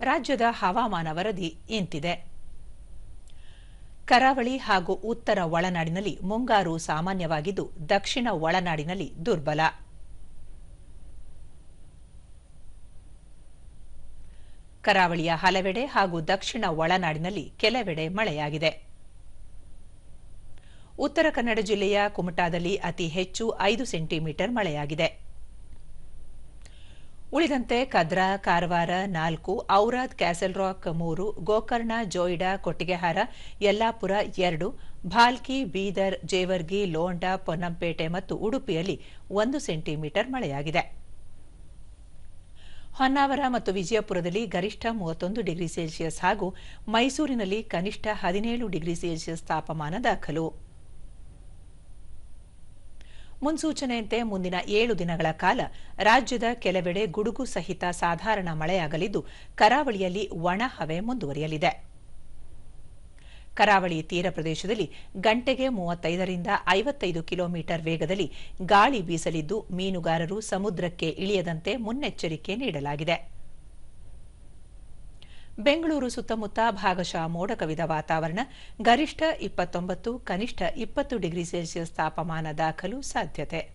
ರಾಜ್ಯದ ಹವಾಮಾನ ವರದಿ ಇಂತಿದೆ. ಕರಾವಳಿ ಹಾಗೂ ಉತ್ತರ ಒಳನಾಡಿನಲ್ಲಿ ಮುಂಗಾರು ಸಾಮಾನ್ಯವಾಗಿದ್ದು, ದಕ್ಷಿಣ ಒಳನಾಡಿನಲ್ಲಿ ದುರ್ಬಲ. ಕರಾವಳಿಯ ಹಲವೆಡೆ ಹಾಗೂ ದಕ್ಷಿಣ ಒಳನಾಡಿನಲ್ಲಿ ಕೆಲವೆಡೆ ಮಳೆಯಾಗಿದೆ. ಉತ್ತರ ಕನ್ನಡ ಜಿಲ್ಲೆಯ ಕುಮಟಾದಲ್ಲಿ ಅತಿ ಹೆಚ್ಚು ಐದು ಸೆಂಟಿಮೀಟರ್ ಮಳೆಯಾಗಿದೆ. ಉಳಿದಂತೆ ಕದ್ರಾ, ಕಾರವಾರ, ನಾಲ್ಕು, ಔರಾದ್, ಕ್ಯಾಸಲ್ ರಾಕ್ ಮೂರು, ಗೋಕರ್ಣ, ಜೋಯಿಡಾ, ಕೊಟ್ಟಿಗೆಹಾರ, ಯಲ್ಲಾಪುರ ಎರಡು, ಭಾಲ್ಕಿ, ಬೀದರ್, ಜೇವರ್ಗಿ, ಲೋಂಡಾ, ಪೊನ್ನಂಪೇಟೆ ಮತ್ತು ಉಡುಪಿಯಲ್ಲಿ ಒಂದು ಸೆಂಟಿಮೀಟರ್ ಮಳೆಯಾಗಿದೆ. ಹೊನ್ನಾವರ ಮತ್ತು ವಿಜಯಪುರದಲ್ಲಿ ಗರಿಷ್ಠ ಮೂವತ್ತೊಂದು ಡಿಗ್ರಿ ಸೆಲ್ಸಿಯಸ್ ಹಾಗೂ ಮೈಸೂರಿನಲ್ಲಿ ಕನಿಷ್ಠ ಹದಿನೇಳು ಡಿಗ್ರಿ ಸೆಲ್ಸಿಯಸ್ ತಾಪಮಾನ ದಾಖಲು. ಮುನ್ಸೂಚನೆಯಂತೆ ಮುಂದಿನ ಏಳು ದಿನಗಳ ಕಾಲ ರಾಜ್ಯದ ಕೆಲವೆಡೆ ಗುಡುಗು ಸಹಿತ ಸಾಧಾರಣ ಮಳೆಯಾಗಲಿದ್ದು, ಕರಾವಳಿಯಲ್ಲಿ ಒಣ ಹವೆ ಮುಂದುವರಿಯಲಿದೆ. ಕರಾವಳಿ ತೀರ ಪ್ರದೇಶದಲ್ಲಿ ಗಂಟೆಗೆ ಮೂವತ್ತೈದರಿಂದ ಐವತ್ತೈದು ಕಿಲೋಮೀಟರ್ ವೇಗದಲ್ಲಿ ಗಾಳಿ ಬೀಸಲಿದ್ದು, ಮೀನುಗಾರರು ಸಮುದ್ರಕ್ಕೆ ಇಳಿಯದಂತೆ ಮುನ್ನೆಚ್ಚರಿಕೆ ನೀಡಲಾಗಿದೆ. ಬೆಂಗಳೂರು ಸುತ್ತಮುತ್ತ ಭಾಗಶಃ ಮೋಡ ಕವಿದ ವಾತಾವರಣ. ಗರಿಷ್ಠ ಇಪ್ಪತ್ತೊಂಬತ್ತು, ಕನಿಷ್ಠ ಇಪ್ಪತ್ತು ಡಿಗ್ರಿ ಸೆಲ್ಸಿಯಸ್ ತಾಪಮಾನ ದಾಖಲು ಸಾಧ್ಯತೆ.